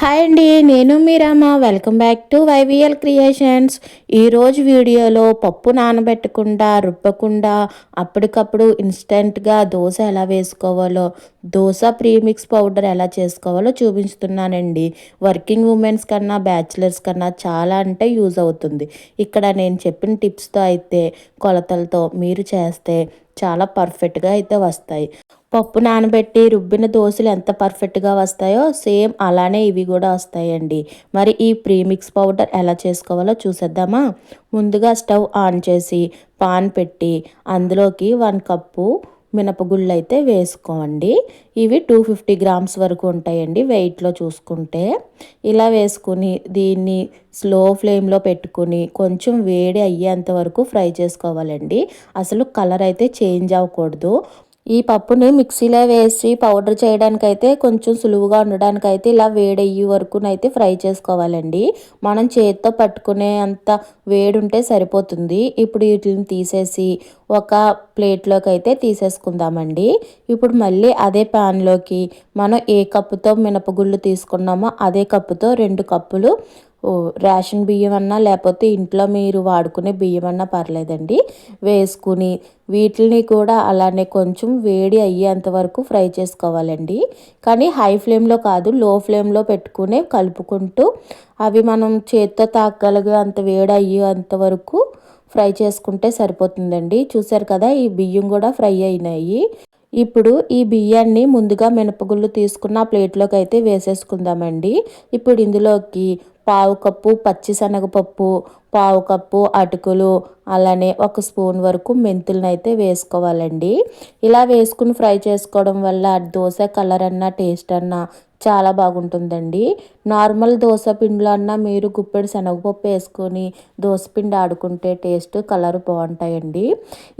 Hi అండి నేను Meeramma welcome back to YVL creations ఈరోజు వీడియోలో పప్పు నానబెట్టకుండా రుబ్బకుండా అప్పటికప్పుడు ఇన్స్టెంట్గా దోశ ఎలా వేసుకోవాలో దోశ ప్రీమిక్స్ పౌడర్ ఎలా చేసుకోవాలో చూపిస్తున్నానండి. వర్కింగ్ ఉమెన్స్ కన్నా బ్యాచిలర్స్ కన్నా చాలా అంటే యూజ్ అవుతుంది. ఇక్కడ నేను చెప్పిన టిప్స్తో అయితే కొలతలతో మీరు చేస్తే చాలా పర్ఫెక్ట్గా అయితే వస్తాయి. పప్పు నానబెట్టి రుబ్బిన దోశలు ఎంత పర్ఫెక్ట్గా వస్తాయో సేమ్ అలానే ఇవి కూడా వస్తాయండి. మరి ఈ ప్రీమిక్స్ పౌడర్ ఎలా చేసుకోవాలో చూసేద్దామా? ముందుగా స్టవ్ ఆన్ చేసి పాన్ పెట్టి అందులోకి వన్ కప్పు మినపగుళ్ళు అయితే వేసుకోండి. ఇవి టూ ఫిఫ్టీ గ్రామ్స్ వరకు ఉంటాయండి వెయిట్లో చూసుకుంటే. ఇలా వేసుకుని దీన్ని స్లో ఫ్లేమ్లో పెట్టుకుని కొంచెం వేడి అయ్యేంత వరకు ఫ్రై చేసుకోవాలండి. అసలు కలర్ అయితే చేంజ్ అవ్వకూడదు. ఈ పప్పుని మిక్సీలో వేసి పౌడర్ చేయడానికైతే కొంచెం సులువుగా ఉండడానికైతే ఇలా వేడయ్యే వరకునైతే ఫ్రై చేసుకోవాలండి. మనం చేతితో పట్టుకునే అంత వేడి ఉంటే సరిపోతుంది. ఇప్పుడు వీటిని తీసేసి ఒక ప్లేట్లోకి అయితే తీసేసుకుందామండి. ఇప్పుడు మళ్ళీ అదే ప్యాన్లోకి మనం ఏ కప్పుతో మినపగుళ్ళు తీసుకున్నామో అదే కప్పుతో రెండు కప్పులు రేషన్ బియ్యం అన్నా లేకపోతే ఇంట్లో మీరు వాడుకునే బియ్యం అన్నా పర్లేదండి. వేసుకుని వీటిని కూడా అలానే కొంచెం వేడి అయ్యేంత వరకు ఫ్రై చేసుకోవాలండి. కానీ హై ఫ్లేమ్లో కాదు లో ఫ్లేమ్లో పెట్టుకునే కలుపుకుంటూ అవి మనం చేత్తో తాకగలిగే అంత వేడి అయ్యేంత వరకు ఫ్రై చేసుకుంటే సరిపోతుందండి. చూసారు కదా ఈ బియ్యం కూడా ఫ్రై అయినాయి. ఇప్పుడు ఈ బియ్యాన్ని ముందుగా మినపగుళ్ళు తీసుకున్న ప్లేట్లోకి అయితే వేసేసుకుందామండి. ఇప్పుడు ఇందులోకి పావు కప్పు పచ్చిశనగపప్పు పావు కప్పు అటుకులు అలానే ఒక స్పూన్ వరకు మెంతులను అయితే వేసుకోవాలండి. ఇలా వేసుకుని ఫ్రై చేసుకోవడం వల్ల దోశ కలర్ అన్నా టేస్ట్ అన్నా చాలా బాగుంటుందండి. నార్మల్ దోశ పిండిలో అన్నా మీరు గుప్పెడు శనగపప్పు వేసుకొని దోశపిండి ఆడుకుంటే టేస్ట్ కలర్ బాగుంటాయండి.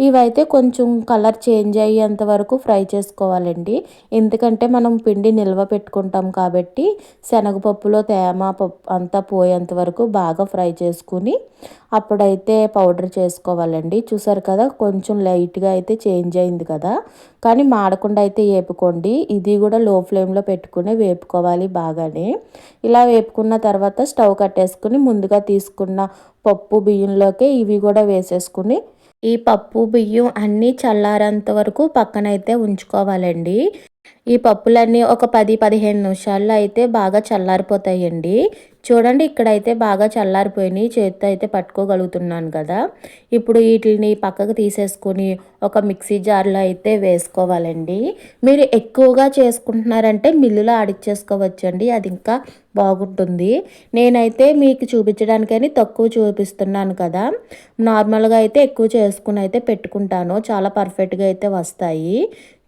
ఇవైతే కొంచెం కలర్ చేంజ్ అయ్యేంత వరకు ఫ్రై చేసుకోవాలండి. ఎందుకంటే మనం పిండి నిల్వ పెట్టుకుంటాం కాబట్టి శనగపప్పులో తేమ పప్పు అంతా పోయేంత వరకు బాగా ఫ్రై చేసుకుని అప్పుడైతే పౌడర్ చేసుకోవాలండి. చూసారు కదా కొంచెం లైట్గా అయితే చేంజ్ అయింది కదా. కానీ మాడకుండా అయితే వేపుకోండి ఇది కూడా లో ఫ్లేమ్లో పెట్టుకునే వేపుకోవాలి బాగానే. ఇలా వేపుకున్న తర్వాత స్టవ్ కట్టేసుకుని ముందుగా తీసుకున్న పప్పు బియ్యంలోకి ఇవి కూడా వేసేసుకుని ఈ పప్పు బియ్యం అన్నీ చల్లారేంత వరకు పక్కనైతే ఉంచుకోవాలండి. ఈ పప్పులన్నీ ఒక పది పదిహేను నిమిషాల్లో అయితే బాగా చల్లారిపోతాయండి. చూడండి ఇక్కడైతే బాగా చల్లారిపోయినాయి. చేతితో అయితే పట్టుకోగలుగుతున్నాను కదా. ఇప్పుడు వీటిని పక్కకు తీసేసుకొని ఒక మిక్సీ జార్లో అయితే వేసుకోవాలండి. మీరు ఎక్కువగా చేసుకుంటున్నారంటే మిల్లులో ఆడిచ్చేసుకోవచ్చండి. అది ఇంకా బాగుంటుంది. నేనైతే మీకు చూపించడానికని తక్కువ చూపిస్తున్నాను కదా. నార్మల్గా అయితే ఎక్కువ చేసుకుని అయితే పెట్టుకుంటాను. చాలా పర్ఫెక్ట్గా అయితే వస్తాయి.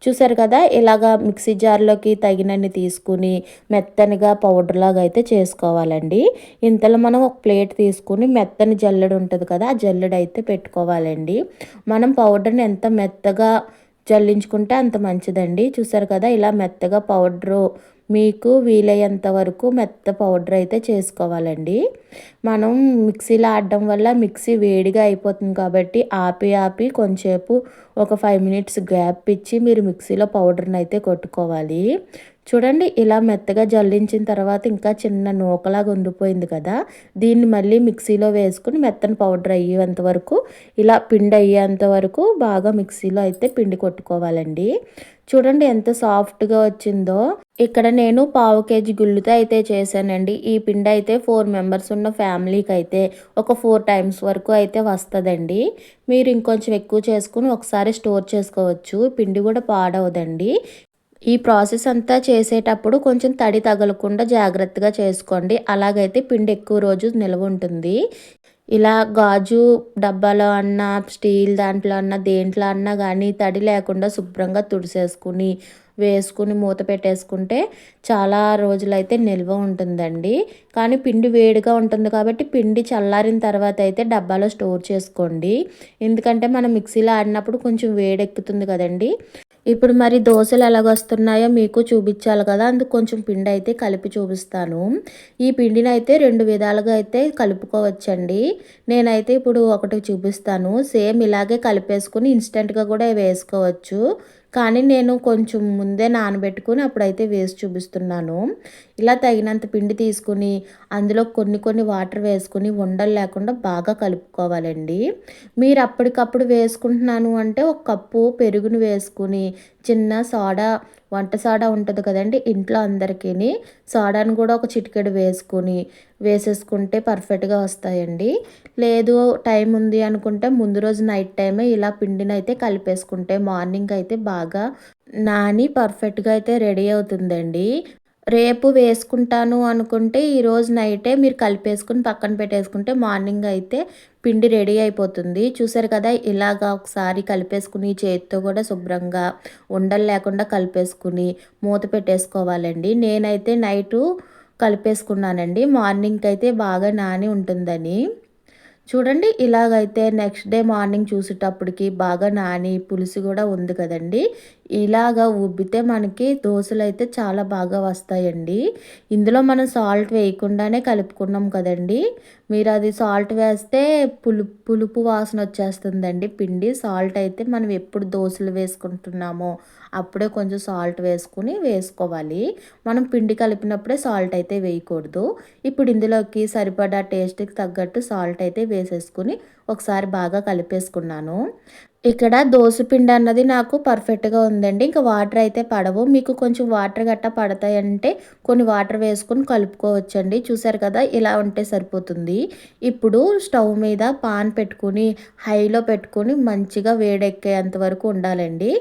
చూసారు కదా? ఇలాగా మిక్సీ జార్లోకి తగినన్ని తీసుకుని మెత్తనిగా పౌడర్ లాగా అయితే చేసుకోవాలండి. ఇంతలో మనం ఒక ప్లేట్ తీసుకుని మెత్తని జల్లెడు ఉంటుంది కదా ఆ జల్లెడు అయితే పెట్టుకోవాలండి. మనం పౌడర్ని ఎంత మెత్తగా జల్లించుకుంటే అంత మంచిదండి. చూసారు కదా? ఇలా మెత్తగా పౌడరు మీకు వీలైనంత వరకు మెత్త పౌడర్ అయితే చేసుకోవాలండి. మనం మిక్సీలో ఆడడం వల్ల మిక్సీ వేడిగా అయిపోతుంది కాబట్టి ఆపి ఆపి కొంచెంసేపు ఒక ఫైవ్ మినిట్స్ గ్యాప్ ఇచ్చి మీరు మిక్సీలో పౌడర్ని అయితే కొట్టుకోవాలి. చూడండి ఇలా మెత్తగా జల్లించిన తర్వాత ఇంకా చిన్న నూకలాగా ఉండిపోయింది కదా. దీన్ని మళ్ళీ మిక్సీలో వేసుకుని మెత్తని పౌడర్ అయ్యేంత వరకు ఇలా పిండి అయ్యేంత వరకు బాగా మిక్సీలో అయితే పిండి కొట్టుకోవాలండి. చూడండి ఎంత సాఫ్ట్గా వచ్చిందో. ఇక్కడ నేను పావు కేజీ గుళ్ళుతో అయితే చేశానండి. ఈ పిండి అయితే ఫోర్ మెంబర్స్ ఉన్న ఫ్యామిలీకి అయితే ఒక ఫోర్ టైమ్స్ వరకు అయితే వస్తుందండి. మీరు ఇంకొంచెం ఎక్కువ చేసుకుని ఒకసారి స్టోర్ చేసుకోవచ్చు. పిండి కూడా పాడవదండి. ఈ ప్రాసెస్ అంతా చేసేటప్పుడు కొంచెం తడి తగలకుండా జాగ్రత్తగా చేసుకోండి. అలాగైతే పిండి ఎక్కువ రోజు నిల్వ ఉంటుంది. ఇలా గాజు డబ్బాలో అన్నా స్టీల్ దాంట్లో అన్నా దేంట్లో అన్నా కానీ తడి లేకుండా శుభ్రంగా తుడిసేసుకుని వేసుకుని మూత పెట్టేసుకుంటే చాలా రోజులైతే నిల్వ ఉంటుందండి. కానీ పిండి వేడిగా ఉంటుంది కాబట్టి పిండి చల్లారిన తర్వాత అయితే డబ్బాలో స్టోర్ చేసుకోండి. ఎందుకంటే మనం మిక్సీలో ఆడినప్పుడు కొంచెం వేడెక్కుతుంది కదండి. ఇప్పుడు మరి దోశలు ఎలాగొస్తున్నాయో మీకు చూపించాలి కదా. అందుకు కొంచెం పిండి అయితే కలిపి చూపిస్తాను. ఈ పిండిని అయితే రెండు విధాలుగా అయితే కలుపుకోవచ్చండి. నేనైతే ఇప్పుడు ఒకటి చూపిస్తాను. సేమ్ ఇలాగే కలిపేసుకుని ఇన్స్టెంట్గా కూడా వేసుకోవచ్చు. కానీ నేను కొంచెం ముందే నానబెట్టుకుని అప్పుడైతే వేసి చూపిస్తున్నాను. ఇలా తగినంత పిండి తీసుకుని అందులో కొన్ని కొన్ని వాటర్ వేసుకుని ఉండలు లేకుండా బాగా కలుపుకోవాలండి. మీరు అప్పటికప్పుడు వేసుకుంటున్నాను అంటే ఒక కప్పు పెరుగును వేసుకుని చిన్న సోడా వంట సోడా ఉంటుంది కదండి ఇంట్లో అందరికీ సోడాను కూడా ఒక చిటికెడు వేసుకుని వేసేసుకుంటే పర్ఫెక్ట్గా వస్తాయండి. లేదు టైం ఉంది అనుకుంటే ముందు రోజు నైట్ టైమే ఇలా పిండిని అయితే కలిపేసుకుంటే మార్నింగ్ అయితే బాగా నాని పర్ఫెక్ట్గా అయితే రెడీ అవుతుందండి. రేపు వేసుకుంటాను అనుకుంటే ఈరోజు నైటే మీరు కలిపేసుకుని పక్కన పెట్టేసుకుంటే మార్నింగ్ అయితే పిండి రెడీ అయిపోతుంది. చూసారు కదా ఇలాగా ఒకసారి కలిపేసుకుని చేతితో కూడా శుభ్రంగా ఉండలు లేకుండా కలిపేసుకుని మూత పెట్టేసుకోవాలండి. నేనైతే నైటు కలిపేసుకున్నానండి. మార్నింగ్కి అయితే బాగా నాని ఉంటుందని. చూడండి ఇలాగైతే నెక్స్ట్ డే మార్నింగ్ చూసేటప్పటికి బాగా నాని పులుసు కూడా ఉంది కదండి. ఇలాగా ఉబ్బితే మనకి దోశలు అయితే చాలా బాగా వస్తాయండి. ఇందులో మనం సాల్ట్ వేయకుండానే కలుపుకున్నాం కదండి. మీరు అది సాల్ట్ వేస్తే పులు పులుపు వాసన వచ్చేస్తుందండి. పిండి సాల్ట్ అయితే మనం ఎప్పుడు దోశలు వేసుకుంటున్నామో అప్పుడే కొంచెం సాల్ట్ వేసుకుని వేసుకోవాలి. మనం పిండి కలిపినప్పుడే సాల్ట్ అయితే వేయకూడదు. ఇప్పుడు ఇందులోకి సరిపడా టేస్ట్కి తగ్గట్టు సాల్ట్ అయితే వేసేసుకుని ఒకసారి బాగా కలిపేసుకున్నాను. ఇక్కడ పిండి అన్నది నాకు పర్ఫెక్ట్గా ఉందండి. ఇంకా వాటర్ అయితే పడవు. మీకు కొంచెం వాటర్ గట్టా పడతాయంటే కొన్ని వాటర్ వేసుకొని కలుపుకోవచ్చండి. చూసారు కదా ఇలా ఉంటే సరిపోతుంది. ఇప్పుడు స్టవ్ మీద పాన్ పెట్టుకుని హైలో పెట్టుకొని మంచిగా వేడెక్కేంత వరకు ఉండాలండి.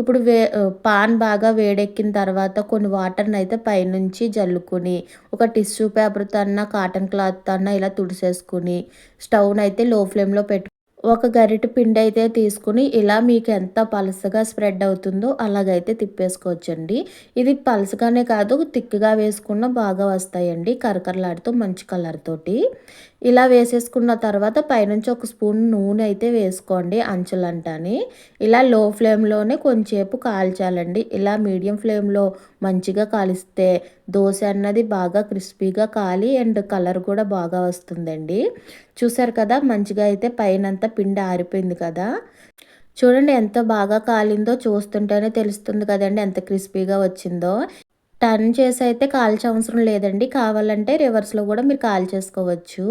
ఇప్పుడు వే పాన్ బాగా వేడెక్కిన తర్వాత కొన్ని వాటర్ని అయితే పైనుంచి జల్లుకొని ఒక టిష్యూ పేపర్తో అన్న కాటన్ క్లాత్ అన్న ఇలా తుడిసేసుకుని స్టవ్ని అయితే లో ఫ్లేమ్లో పెట్టు ఒక గరిటె పిండి అయితే తీసుకుని ఇలా మీకు ఎంత పలసగా స్ప్రెడ్ అవుతుందో అలాగైతే తిప్పేసుకోవచ్చండి. ఇది పలసగానే కాదు తిక్కుగా వేసుకున్న బాగా వస్తాయండి కరకరలాడుతూ మంచి కలర్ తోటి. ఇలా వేసేసుకున్న తర్వాత పైనుంచి ఒక స్పూన్ నూనె అయితే వేసుకోండి అంచులంటని. ఇలా లో ఫ్లేమ్లోనే కొంచెంసేపు కాల్చాలండి. ఇలా మీడియం ఫ్లేమ్లో మంచిగా కాలిస్తే దోశ అన్నది బాగా క్రిస్పీగా కాలి అండ్ కలర్ కూడా బాగా వస్తుందండి. చూసారు కదా మంచిగా అయితే పైనంతా పిండి ఆరిపోయింది కదా. చూడండి ఎంత బాగా కాలిందో చూస్తుంటేనే తెలుస్తుంది కదండి ఎంత క్రిస్పీగా వచ్చిందో. టర్న్ చేసి అయితే కాల్చే అవసరం లేదండి. కావాలంటే రివర్స్లో కూడా మీరు కాల్ చేసుకోవచ్చు.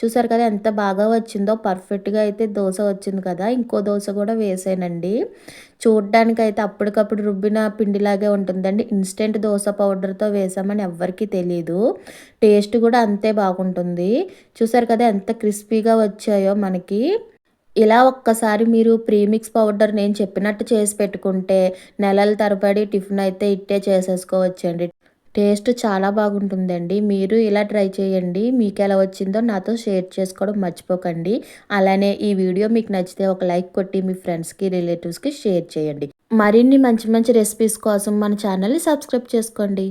చూసారు కదా ఎంత బాగా వచ్చిందో. పర్ఫెక్ట్గా అయితే దోశ వచ్చింది కదా. ఇంకో దోశ కూడా వేసానండి. చూడడానికి అయితే అప్పటికప్పుడు రుబ్బిన పిండిలాగే ఉంటుందండి. ఇన్స్టెంట్ దోశ పౌడర్తో వేసామని ఎవ్వరికీ తెలియదు టేస్ట్ కూడా అంతే బాగుంటుంది. చూసారు కదా ఎంత క్రిస్పీగా వచ్చాయో మనకి. ఇలా ఒక్కసారి మీరు ప్రీమిక్స్ పౌడర్ నేను చెప్పినట్టు చేసి పెట్టుకుంటే నెలల తరబడి టిఫిన్ అయితే ఇట్టే చేసేసుకోవచ్చండి. టేస్ట్ చాలా బాగుంటుందండి. మీరు ఇలా ట్రై చేయండి. మీకు ఎలా వచ్చిందో నాతో షేర్ చేసుకోవడం మర్చిపోకండి. అలానే ఈ వీడియో మీకు నచ్చితే ఒక లైక్ కొట్టి మీ ఫ్రెండ్స్కి రిలేటివ్స్కి షేర్ చేయండి. మరిన్ని మంచి మంచి రెసిపీస్ కోసం మన ఛానల్ని సబ్స్క్రైబ్ చేసుకోండి.